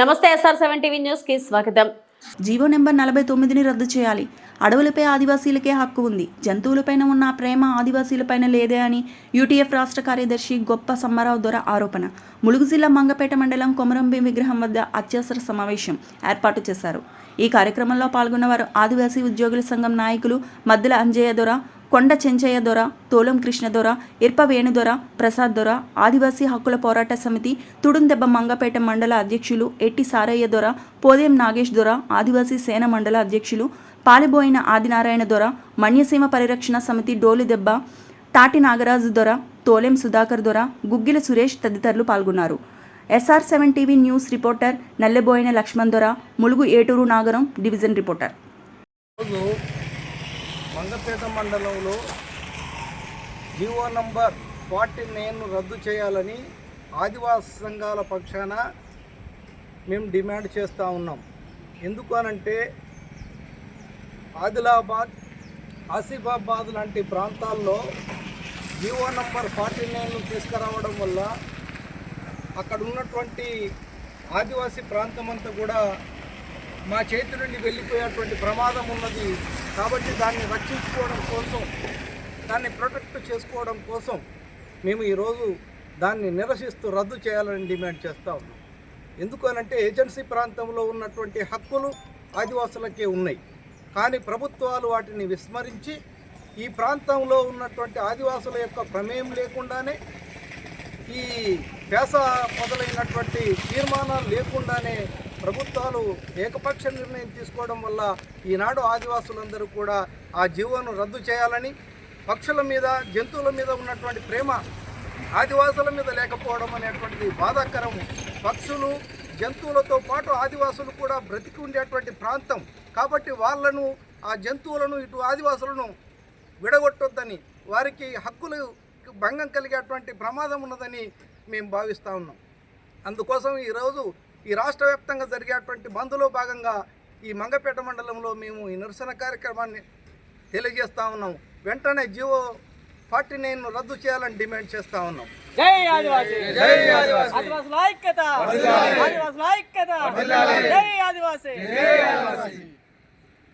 నమస్తే SR seven TV న్యూస్కి స్వాగతం. జీవో నెంబర్ నలభై తొమ్మిదిని రద్దు చేయాలి. అడవులపై ఆదివాసీలకే హక్కు ఉంది. జంతువులపైన ఉన్న ప్రేమ ఆదివాసీలపైన లేదే అని యూటీఎఫ్ రాష్ట్ర కార్యదర్శి గొప్ప సమ్మారావు దొర ఆరోపణ. ములుగు జిల్లా మంగపేట మండలం కొమరంభీం విగ్రహం వద్ద అత్యవసర సమావేశం ఏర్పాటు చేశారు. ఈ కార్యక్రమంలో పాల్గొన్నవారు ఆదివాసీ ఉద్యోగుల సంఘం నాయకులు మద్దుల అంజయ్య దొర కొండ చెంచయ్య దొర తోలం కృష్ణ దొర ఇర్ప వేణుదొర ప్రసాద్ దొర ఆదివాసీ హక్కుల పోరాట సమితి తుడుందెబ్బ మంగపేట మండల అధ్యక్షులు ఎట్టి సారయ్య దొర పోదేం నాగేష్ దొర ఆదివాసీ సేన మండల అధ్యక్షులు పాలిబోయిన ఆదినారాయణ దొర మన్యసీమ పరిరక్షణ సమితి డోలుదెబ్బ తాటి నాగరాజు దొర తోలెం సుధాకర్ దొర గుగ్గిల సురేష్ తదితరులు పాల్గొన్నారు. SR seven TV news reporter Nallaboina Laxman Dora Mulugu Eturu Nagaram division reporter. Mangapeta మండలంలో జీవో నంబర్ ఫార్టీ నైన్ రద్దు చేయాలని ఆదివాసీ సంఘాల పక్షాన మేము డిమాండ్ చేస్తూ ఉన్నాం. ఎందుకు అనంటే ఆదిలాబాద్ ఆసిఫాబాద్ లాంటి ప్రాంతాల్లో జీవో నంబర్ ఫార్టీ నైన్ తీసుకురావడం వల్ల అక్కడ ఉన్నటువంటి ఆదివాసీ ప్రాంతం అంతా కూడా మా చేతి నుండి వెళ్ళిపోయేటువంటి ప్రమాదం ఉన్నది కాబట్టి దాన్ని రక్షించుకోవడం కోసం దాన్ని ప్రొటెక్ట్ చేసుకోవడం కోసం మేము ఈరోజు దాన్ని నిరసిస్తూ రద్దు చేయాలని డిమాండ్ చేస్తూ ఉన్నాం. ఎందుకనంటే ఏజెన్సీ ప్రాంతంలో ఉన్నటువంటి హక్కులు ఆదివాసులకే ఉన్నాయి. కానీ ప్రభుత్వాలు వాటిని విస్మరించి ఈ ప్రాంతంలో ఉన్నటువంటి ఆదివాసుల యొక్క ప్రమేయం లేకుండానే ఈ పేస మొదలైనటువంటి తీర్మానాలు లేకుండానే ప్రభుత్వాలు ఏకపక్ష నిర్ణయం తీసుకోవడం వల్ల ఈనాడు ఆదివాసులందరూ కూడా ఆ జీవోను రద్దు చేయాలని పక్షుల మీద జంతువుల మీద ఉన్నటువంటి ప్రేమ ఆదివాసుల మీద లేకపోవడం అనేటువంటిది బాధాకరం. పక్షులు జంతువులతో పాటు ఆదివాసులు కూడా బ్రతికి ఉండేటువంటి ప్రాంతం. కాబట్టి వాళ్ళను ఆ జంతువులను ఇటు ఆదివాసులను విడగొట్టొద్దని వారికి హక్కులు భంగం కలిగేటువంటి ప్రమాదం ఉన్నదని మేము భావిస్తూ ఉన్నాం. అందుకోసం ఈరోజు ఈ రాష్ట్ర వ్యాప్తంగా జరిగేటువంటి బంద్లో భాగంగా ఈ మంగపేట మండలంలో మేము ఈ నిరసన కార్యక్రమాన్ని తెలియజేస్తూ ఉన్నాం. వెంటనే జియో ఫార్టీ నైన్ రద్దు చేయాలని డిమాండ్ చేస్తూ ఉన్నాం. జై ఆదివాసీ! జై ఆదివాసీ. ఆదివాసుల ఐక్యత ఆదివాసుల ఐక్యత జై ఆదివాసీ!